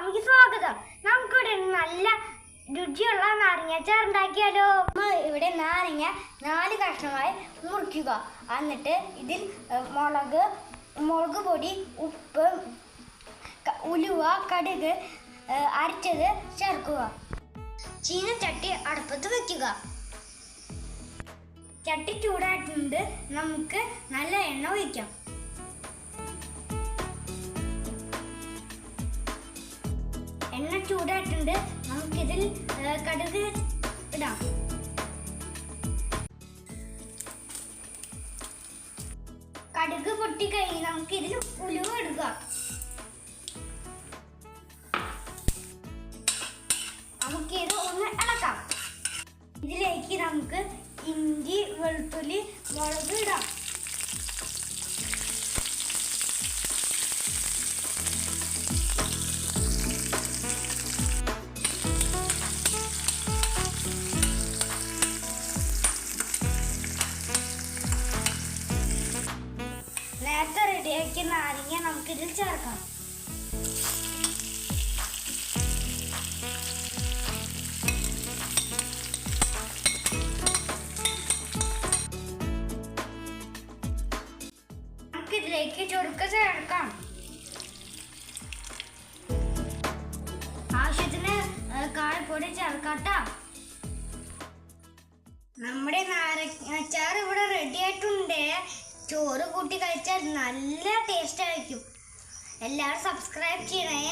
ഫാമിക്ക് സ്വാഗതം. നമുക്കിവിടെ നല്ല രുചിയുള്ള നാരങ്ങാച്ചാർ ഉണ്ടാക്കിയാലോ നമ്മൾ ഇവിടെ നാരങ്ങ നാല് കഷ്ണമായി മുറിക്കുക. എന്നിട്ട് ഇതിൽ മുളക് മുളക് പൊടി ഉപ്പ് ഉലുവ കടുക് അരച്ചത് ചേർക്കുക. ചീനച്ചട്ടി അടുപ്പത്ത് വെക്കുക. ചട്ടി ചൂടായിട്ടുണ്ട്. നമുക്ക് നല്ല എണ്ണ ഒഴിക്കാം. എണ്ണ ചൂടായിട്ടുണ്ട്. നമുക്കിതിൽ കടുക് ഇടാം. കടുക് പൊട്ടി കഴിഞ്ഞ് നമുക്കിതിൽ ഉലുവ ഇടുക. നമുക്കിത് ഒന്ന് ഇളക്കാം. ഇതിലേക്ക് നമുക്ക് ഇഞ്ചി വെളുത്തുള്ളി മുളക് ഇടാം. നേരത്തെ റെഡിയാക്കിയ നാരങ്ങ നമുക്കിതിൽ ചേർക്കാം. നമുക്കിതിലേക്ക് ചുരുക്ക ചേർക്കാം. ആവശ്യത്തിന് കായപ്പൊടി ചേർക്കാട്ടോ. നമ്മുടെ നാരങ്ങാച്ചാർ ഇവിടെ റെഡി ആയിട്ടുണ്ട്. ചോറ് കൂട്ടി കഴിച്ചാൽ നല്ല ടേസ്റ്റ് ആയിരിക്കും. എല്ലാവരും സബ്സ്ക്രൈബ് ചെയ്യണേ.